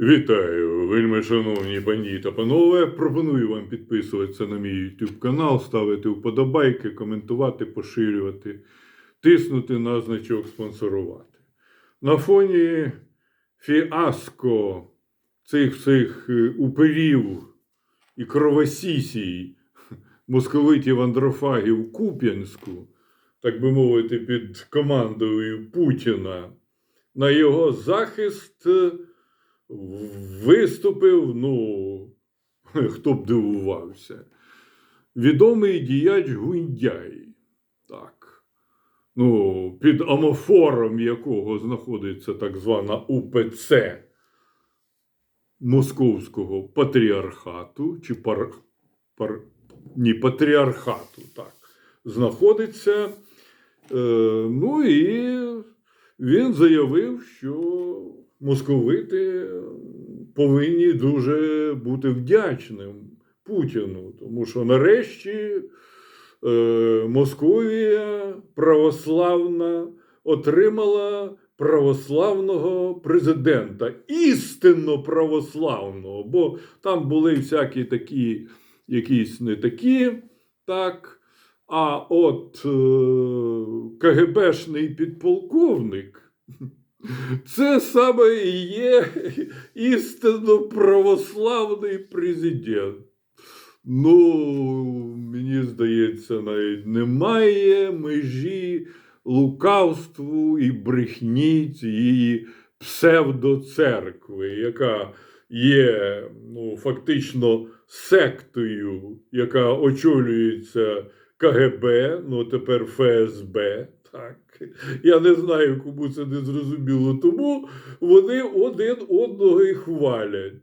Вітаю, вельми шановні пані та панове. Пропоную вам підписуватися на мій YouTube канал, ставити вподобайки, коментувати, поширювати, тиснути на значок спонсорувати. На фоні фіаско цих всіх е, уперів і кровосісій московитів андрофагів Куп'янську, так би мовити, під командою Путіна, на його захист е, виступив, ну, хто б дивувався, відомий діяч Гундяй. Так. Ну, під амофором якого знаходиться так звана УПЦ Московського патріархату, чи пар, пар, ні, патріархату, так, знаходиться. Е, ну і він заявив, що московити повинні дуже бути вдячним Путіну, тому що нарешті е, Московія православна отримала православного президента, істинно православного, бо там були всякі такі, якісь не такі, так. А от е, КГБшний підполковник. Це саме і є істинно православний президент. Ну, мені здається, навіть немає межі лукавству і брехні цієї псевдоцеркви, яка є ну, фактично сектою, яка очолюється КГБ, ну тепер ФСБ. Так. Я не знаю, кому це не зрозуміло. Тому вони один одного і хвалять.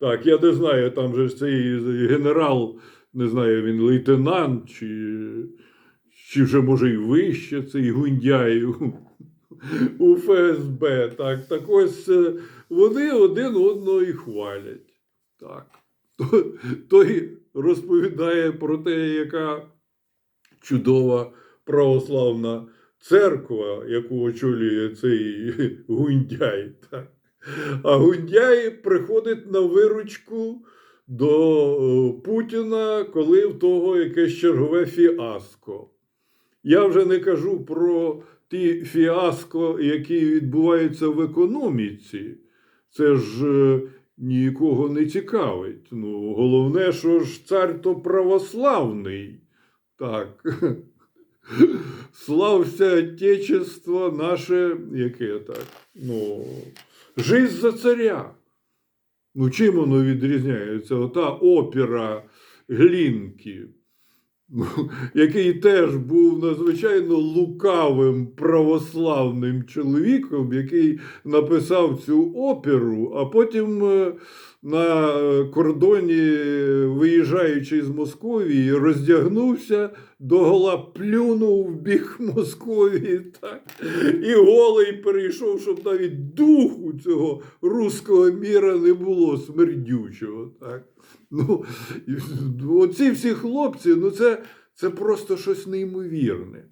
Так, я не знаю, там же цей генерал, не знаю, він лейтенант, чи, чи вже може й вище цей гундяй у, у ФСБ. Так, так ось е, вони один одного і хвалять. Так. Той розповідає про те, яка чудова православна церква, яку очолює цей Гундяй. Так. А Гундяй приходить на виручку до Путіна, коли в того якесь чергове фіаско. Я вже не кажу про ті фіаско, які відбуваються в економіці. Це ж е, нікого не цікавить. Ну, головне, що ж цар то православний. Так. Слався Отечество наше, яке так. Ну, жизнь за царя. Ну, чим воно відрізняється? Ота опера Глінки, ну, який теж був надзвичайно лукавим православним чоловіком, який написав цю оперу, а потім е, на кордоні, виїжджаючи з Московії, роздягнувся, догола плюнув в бік Московії, так, і голий перейшов, щоб навіть духу цього руського міра не було смердючого. Так. Ну, оці всі хлопці, ну це, це просто щось неймовірне.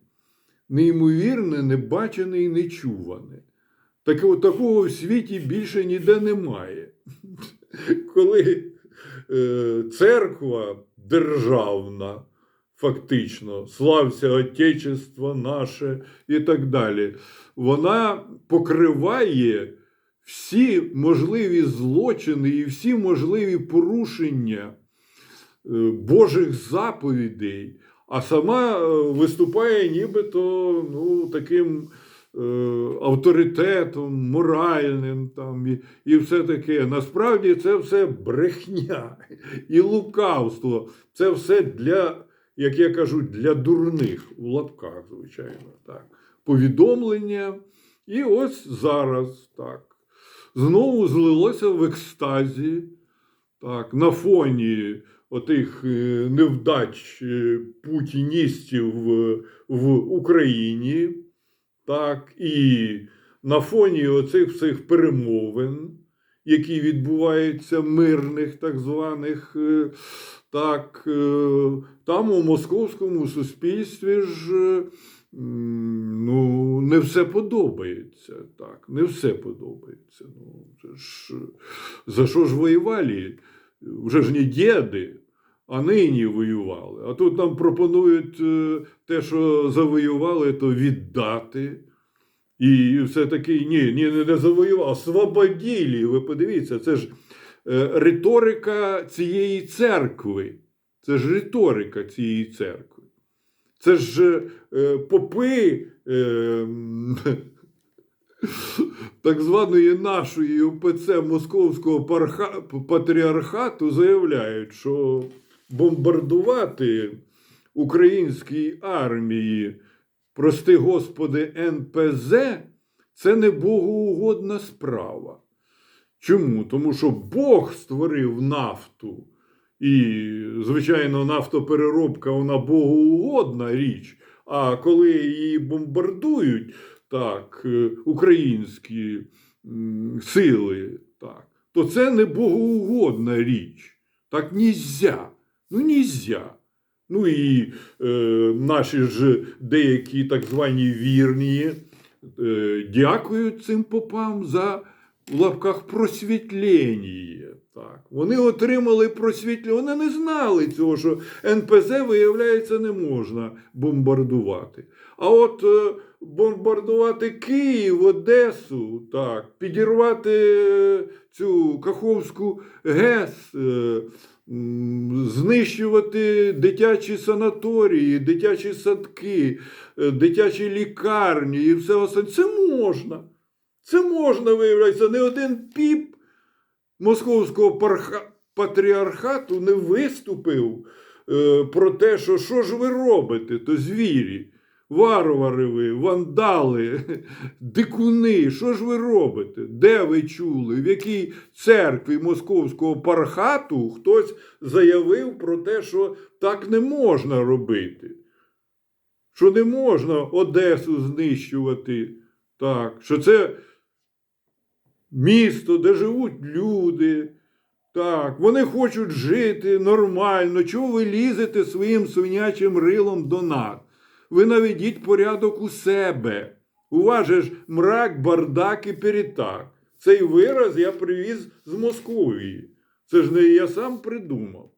Неймовірне, небачене і нечуване. Так, такого в світі більше ніде немає. Коли е, церква державна, фактично, слався Отечество наше і так далі, вона покриває всі можливі злочини і всі можливі порушення е, Божих заповідей, а сама е, виступає нібито ну, таким авторитетом, моральним там, і, і все таке. Насправді це все брехня і лукавство. Це все для, як я кажу, для дурних у лапках, звичайно. так. Повідомлення. І ось зараз так знову злилося в екстазі, так, на фоні отих е, невдач е, путіністів в Україні, так, і на фоні оцих всіх перемовин, які відбуваються мирних, так званих, е, так, там у московському суспільстві ж ну, не все подобається. Так, не все подобається. Ну, це ж, е, за що ж воювали? Вже ж не діди, а нині воювали. А тут нам пропонують е, те, що завоювали, то віддати. І все-таки ні, ні, не завоював, освободили. Ви подивіться, це ж е, риторика цієї церкви. Це ж риторика цієї церкви. Це ж е, попи так званої нашої УПЦ Московського патріархату заявляють, що бомбардувати українській армії, прости господи, НПЗ це не богоугодна справа. Чому? Тому що Бог створив нафту. І, звичайно, нафтопереробка вона богоугодна річ. А коли її бомбардують, так, е, українські сили, так, то це не богоугодна річ. Так нельзя. Ну, нельзя. Ну і е, наші ж деякі так звані вірні е, дякують цим попам за в лапках просвітлення. Так. Вони отримали просвітлення. Вони не знали цього, що НПЗ, виявляється, не можна бомбардувати. А от е, бомбардувати Київ, Одесу, так, підірвати е, цю Каховську ГЕС, е, знищувати дитячі санаторії, дитячі садки, е, дитячі лікарні і все остальне. Це можна. Це можна, виявляється, не один піп московського патріархату не виступив е, про те, що що ж ви робите, то звірі, варвари ви, вандали, дикуни, що ж ви робите? Де ви чули? В якій церкві московського пархату хтось заявив про те, що так не можна робити? Що не можна Одесу знищувати? Так, що це місто, де живуть люди. Так, вони хочуть жити нормально. Чого ви лізете своїм свинячим рилом до нас? Ви наведіть порядок у себе. У вас же ж мрак, бардак і перетак. Цей вираз я привіз з Московії. Це ж не я сам придумав.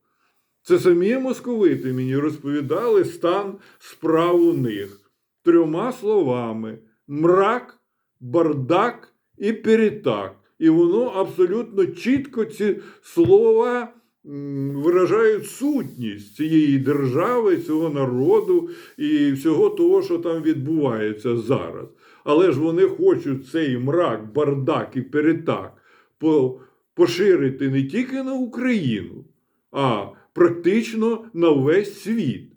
Це самі московити мені розповідали стан справ у них трьома словами: мрак, бардак і перетак. І воно абсолютно чітко ці слова виражають сутність цієї держави, цього народу і всього того, що там відбувається зараз. Але ж вони хочуть цей мрак, бардак і перетак поширити не тільки на Україну, а практично на весь світ.